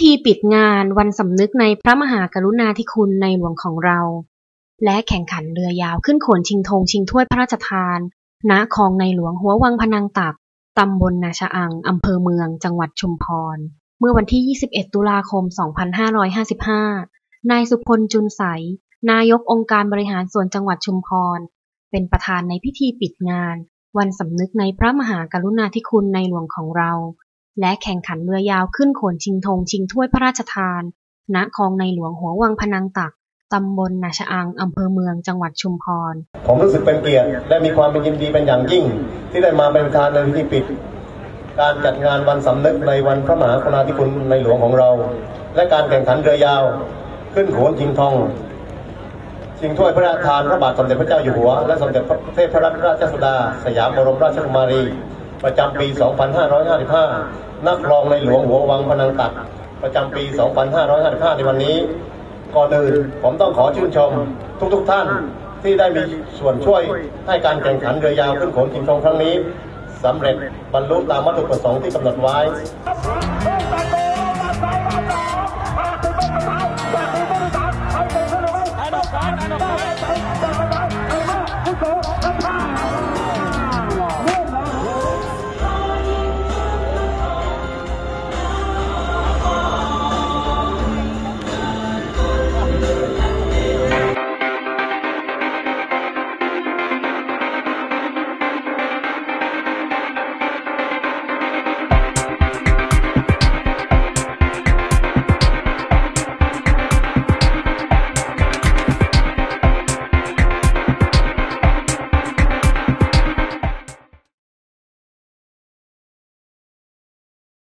ธีปิดงานวันสำนึกในพระมหากรุณาธิคุณในหลวงของเรา และแข่งขันเรือยาวขึ้นโขนชิงธงชิงถ้วยพระราชทาน ณ คลองในหลวงหัววังพนังตัก ตำบลนาชะอัง อำเภอเมือง จังหวัดชุมพร เมื่อวันที่ 21 ตุลาคม 2555 นายสุพลจุนใส นายกองค์การบริหารส่วนจังหวัดชุมพร เป็นประธานในพิธีปิดงาน วันสำนึกในพระมหากรุณาธิคุณในหลวงของเรา และแข่งขันเรือยาวขึ้นโขนชิงธงชิงถ้วยพระราชทาน ณ คลองในหลวงหัววังพนังตัก ตำบลนาชะอัง อำเภอเมือง จังหวัดชุมพร ผมรู้สึกเป็นเกียรติและมีความเป็นยินดีเป็นอย่างยิ่ง ที่ได้มาเป็นประธานในพิธีปิด การจัดงานวันสำนึกในวันพระมหากรุณาธิคุณในหลวงของเรา และการแข่งขันเรือยาว ขึ้นโขนชิงทองชิงถ้วยพระราชทานพระบาทสมเด็จพระเจ้าอยู่หัว และสมเด็จพระเทพรัตนราชสุดา สยามบรมราชกุมารี ประจำปี 2555 นักรองในหลวงหัววังพนังตักประจำปี 2555 ในวันนี้ ก่อนอื่นผมต้องขอชื่นชมทุกๆทท่านที่ได้มีส่วนช่วยให้การแข่งขันเรือยาวขึ้นโขนชิงทองครั้งนี้สำเร็จบรรลุตามวัตถุประสงค์ที่กำหนดไว้